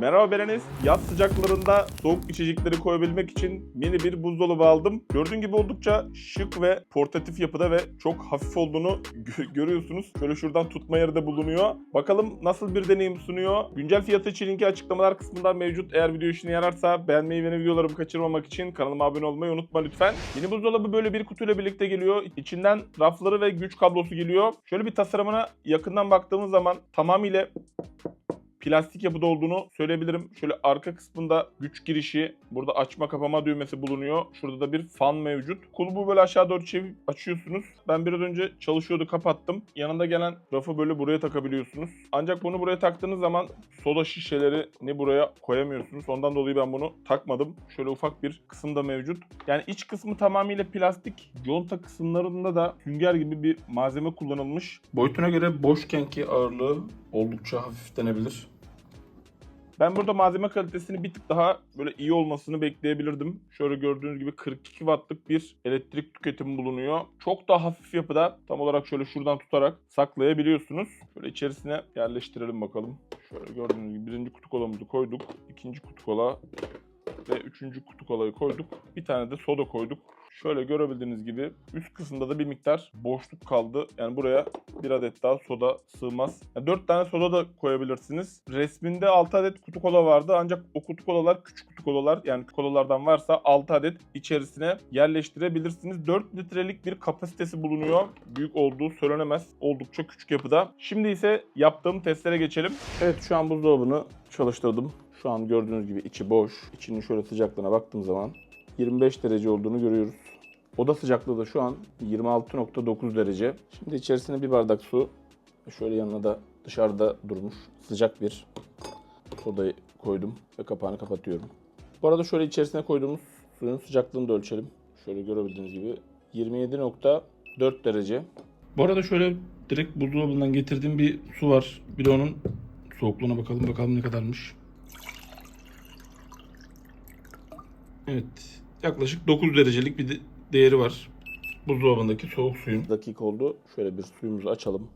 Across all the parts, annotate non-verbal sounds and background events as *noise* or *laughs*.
Merhaba Bereniz. Yaz sıcaklarında soğuk içecekleri koyabilmek için mini bir buzdolabı aldım. Gördüğün gibi oldukça şık ve portatif yapıda ve çok hafif olduğunu *laughs* gö- görüyorsunuz. Şöyle şuradan tutma yeri de bulunuyor. Bakalım nasıl bir deneyim sunuyor. Güncel fiyatı için linki açıklamalar kısmında mevcut. Eğer video işine yararsa beğenmeyi ve videolarımı kaçırmamak için kanalıma abone olmayı unutma lütfen. Yeni buzdolabı böyle bir kutuyla birlikte geliyor. İçinden rafları ve güç kablosu geliyor. Şöyle bir tasarımına yakından baktığımız zaman tamamıyla plastik yapıda olduğunu söyleyebilirim. Şöyle arka kısmında güç girişi, burada açma kapama düğmesi bulunuyor. Şurada da bir fan mevcut. Kulübü böyle aşağı doğru çevirip açıyorsunuz. Ben biraz önce çalışıyordu kapattım. Yanında gelen rafı böyle buraya takabiliyorsunuz. Ancak bunu buraya taktığınız zaman soda şişeleri ne buraya koyamıyorsunuz. Ondan dolayı ben bunu takmadım. Şöyle ufak bir kısım da mevcut. Yani iç kısmı tamamıyla plastik. Conta kısımlarında da sünger gibi bir malzeme kullanılmış. Boyutuna göre boşken ki ağırlığı oldukça hafif denebilir. Ben burada malzeme kalitesini bir tık daha böyle iyi olmasını bekleyebilirdim. Şöyle gördüğünüz gibi 42 wattlık bir elektrik tüketimi bulunuyor. Çok daha hafif yapıda tam olarak şöyle şuradan tutarak saklayabiliyorsunuz. Şöyle içerisine yerleştirelim bakalım. Şöyle gördüğünüz gibi birinci kutu kolamızı koyduk. ikinci kutu kola ve üçüncü kutu kolayı koyduk. Bir tane de soda koyduk. Şöyle görebildiğiniz gibi üst kısımda da bir miktar boşluk kaldı. Yani buraya bir adet daha soda sığmaz. Yani 4 tane soda da koyabilirsiniz. Resminde 6 adet kutu kola vardı ancak o kutu kolalar küçük kutu kolalar yani kolalardan varsa 6 adet içerisine yerleştirebilirsiniz. 4 litrelik bir kapasitesi bulunuyor. Büyük olduğu söylenemez. Oldukça küçük yapıda. Şimdi ise yaptığım testlere geçelim. Evet şu an buzdolabını çalıştırdım. Şu an gördüğünüz gibi içi boş. İçinin şöyle sıcaklığına baktığım zaman 25 derece olduğunu görüyoruz. Oda sıcaklığı da şu an 26.9 derece. Şimdi içerisine bir bardak su. Şöyle yanına da dışarıda durmuş sıcak bir sodayı koydum ve kapağını kapatıyorum. Bu arada şöyle içerisine koyduğumuz suyun sıcaklığını da ölçelim. Şöyle görebildiğiniz gibi 27.4 derece. Bu arada şöyle direkt buzdolabından getirdiğim bir su var. Bir de onun soğukluğuna bakalım bakalım ne kadarmış. Evet. Yaklaşık 9 derecelik bir de- değeri var. Buzdolabındaki soğuk suyun. Dakika oldu. Şöyle bir suyumuzu açalım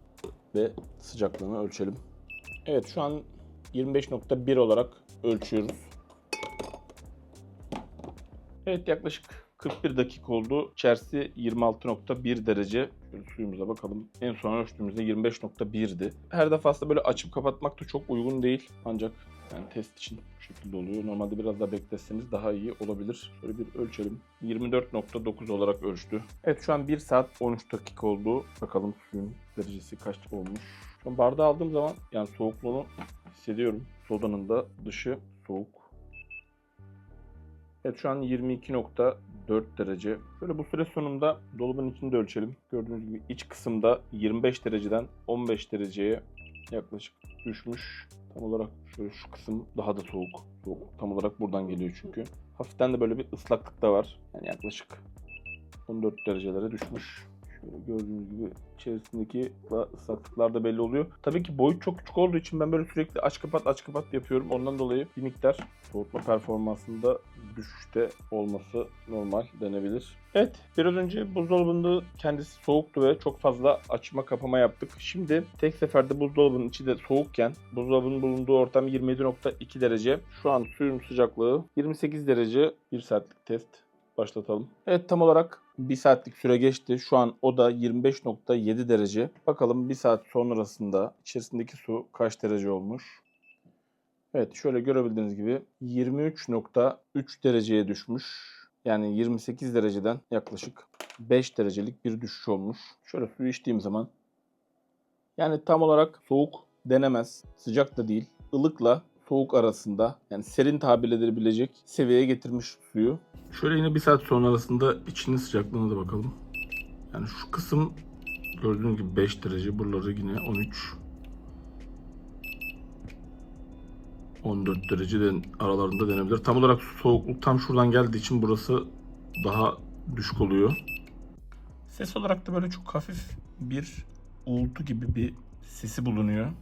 ve sıcaklığını ölçelim. Evet şu an 25.1 olarak ölçüyoruz. Evet yaklaşık 41 dakika oldu. İçerisi 26.1 derece. Şöyle suyumuza bakalım. En son ölçtüğümüzde 25.1'di. Her defasında böyle açıp kapatmak da çok uygun değil. Ancak yani test için bu şekilde oluyor. Normalde biraz daha bekletseniz daha iyi olabilir. Şöyle bir ölçelim. 24.9 olarak ölçtü. Evet şu an 1 saat 13 dakika oldu. Bakalım suyun derecesi kaç olmuş. Şu an bardağı aldığım zaman yani soğukluğunu hissediyorum. Sodanın da dışı soğuk. Evet şu an 22.4 derece. Şöyle bu süre sonunda dolabın içini de ölçelim. Gördüğünüz gibi iç kısımda 25 dereceden 15 dereceye yaklaşık düşmüş. Tam olarak şöyle şu kısım daha da soğuk. Soğuk tam olarak buradan geliyor çünkü. Hafiften de böyle bir ıslaklık da var. Yani yaklaşık 14 derecelere düşmüş. Şöyle gördüğünüz gibi içerisindeki ıslaklıklar da belli oluyor. Tabii ki boyut çok küçük olduğu için ben böyle sürekli aç kapat aç kapat yapıyorum. Ondan dolayı bir miktar soğutma performansında düşüşte olması normal denebilir. Evet biraz önce buzdolabında kendisi soğuktu ve çok fazla açma kapama yaptık. Şimdi tek seferde buzdolabının içi de soğukken buzdolabının bulunduğu ortam 27.2 derece. Şu an suyun sıcaklığı 28 derece 1 saatlik test başlatalım. Evet tam olarak 1 saatlik süre geçti. Şu an o da 25.7 derece. Bakalım 1 saat sonrasında içerisindeki su kaç derece olmuş? Evet şöyle görebildiğiniz gibi 23.3 dereceye düşmüş. Yani 28 dereceden yaklaşık 5 derecelik bir düşüş olmuş. Şöyle suyu içtiğim zaman yani tam olarak soğuk denemez. Sıcak da değil. ılıkla soğuk arasında yani serin tabir edilebilecek seviyeye getirmiş suyu. Şöyle yine bir saat sonrasında içinin sıcaklığına da bakalım. Yani şu kısım gördüğünüz gibi 5 derece. Buraları yine 13. 14 dereceden aralarında denebilir. Tam olarak soğukluk tam şuradan geldiği için burası daha düşük oluyor. Ses olarak da böyle çok hafif bir uğultu gibi bir sesi bulunuyor.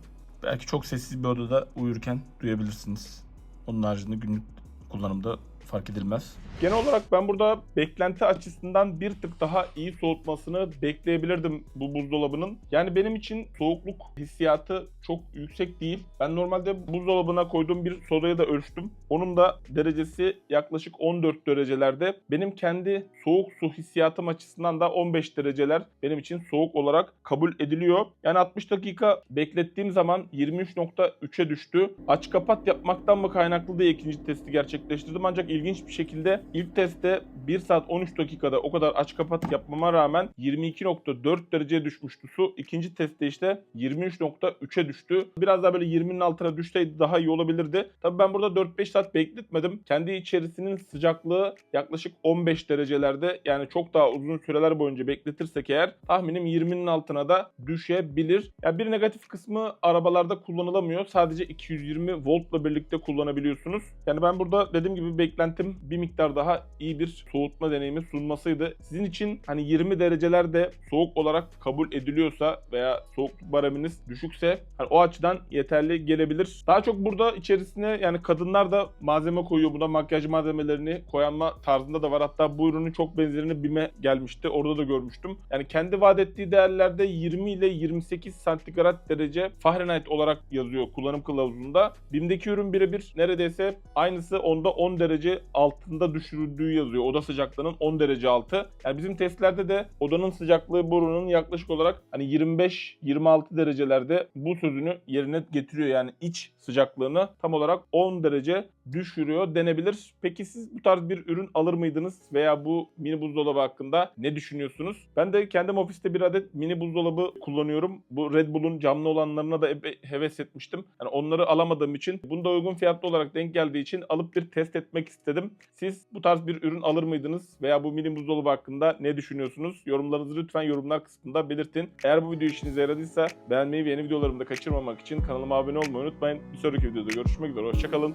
Belki çok sessiz bir odada uyurken duyabilirsiniz. Onun haricinde günlük kullanımda fark edilmez. Genel olarak ben burada beklenti açısından bir tık daha iyi soğutmasını bekleyebilirdim bu buzdolabının. Yani benim için soğukluk hissiyatı çok yüksek değil. Ben normalde buzdolabına koyduğum bir sodayı da ölçtüm. Onun da derecesi yaklaşık 14 derecelerde. Benim kendi soğuk su hissiyatım açısından da 15 dereceler benim için soğuk olarak kabul ediliyor. Yani 60 dakika beklettiğim zaman 23.3'e düştü. Aç kapat yapmaktan mı kaynaklı diye ikinci testi gerçekleştirdim. Ancak ilginç bir şekilde ilk testte 1 saat 13 dakikada o kadar aç kapat yapmama rağmen 22.4 dereceye düşmüştü su. İkinci testte işte 23.3'e düştü. Biraz daha böyle 20'nin altına düşseydi daha iyi olabilirdi. Tabii ben burada 4-5 saat bekletmedim. Kendi içerisinin sıcaklığı yaklaşık 15 derecelerde yani çok daha uzun süreler boyunca bekletirsek eğer tahminim 20'nin altına da düşebilir. Ya bir negatif kısmı arabalarda kullanılamıyor. Sadece 220 voltla birlikte kullanabiliyorsunuz. Yani ben burada dediğim gibi beklentim bir miktar daha iyi bir soğutma deneyimi sunmasıydı. Sizin için hani 20 derecelerde soğuk olarak kabul ediliyorsa veya soğukluk bareminiz düşükse hani o açıdan yeterli gelebilir. Daha çok burada içerisine yani kadınlar da malzeme koyuyor. Buna makyaj malzemelerini koyanma tarzında da var. Hatta bu ürünün çok benzerini BİM'e gelmişti. Orada da görmüştüm. Yani kendi vaat ettiği değerlerde 20 ile 28 santigrat derece Fahrenheit olarak yazıyor kullanım kılavuzunda. BİM'deki ürün birebir neredeyse aynısı onda 10 derece altında düşürüldüğü yazıyor. Oda sıcaklığının 10 derece altı. Yani bizim testlerde de odanın sıcaklığı borunun yaklaşık olarak hani 25-26 derecelerde bu sözünü yerine getiriyor. Yani iç sıcaklığını tam olarak 10 derece düşürüyor denebilir. Peki siz bu tarz bir ürün alır mıydınız veya bu mini buzdolabı hakkında ne düşünüyorsunuz? Ben de kendim ofiste bir adet mini buzdolabı kullanıyorum. Bu Red Bull'un camlı olanlarına da heves etmiştim. Yani onları alamadığım için bunda uygun fiyatlı olarak denk geldiği için alıp bir test etmek istedim. Siz bu tarz bir ürün alır mıydınız veya bu mini buzdolabı hakkında ne düşünüyorsunuz? Yorumlarınızı lütfen yorumlar kısmında belirtin. Eğer bu video işinize yaradıysa beğenmeyi ve yeni videolarımı da kaçırmamak için kanalıma abone olmayı unutmayın. Bir sonraki videoda görüşmek üzere. Hoşçakalın.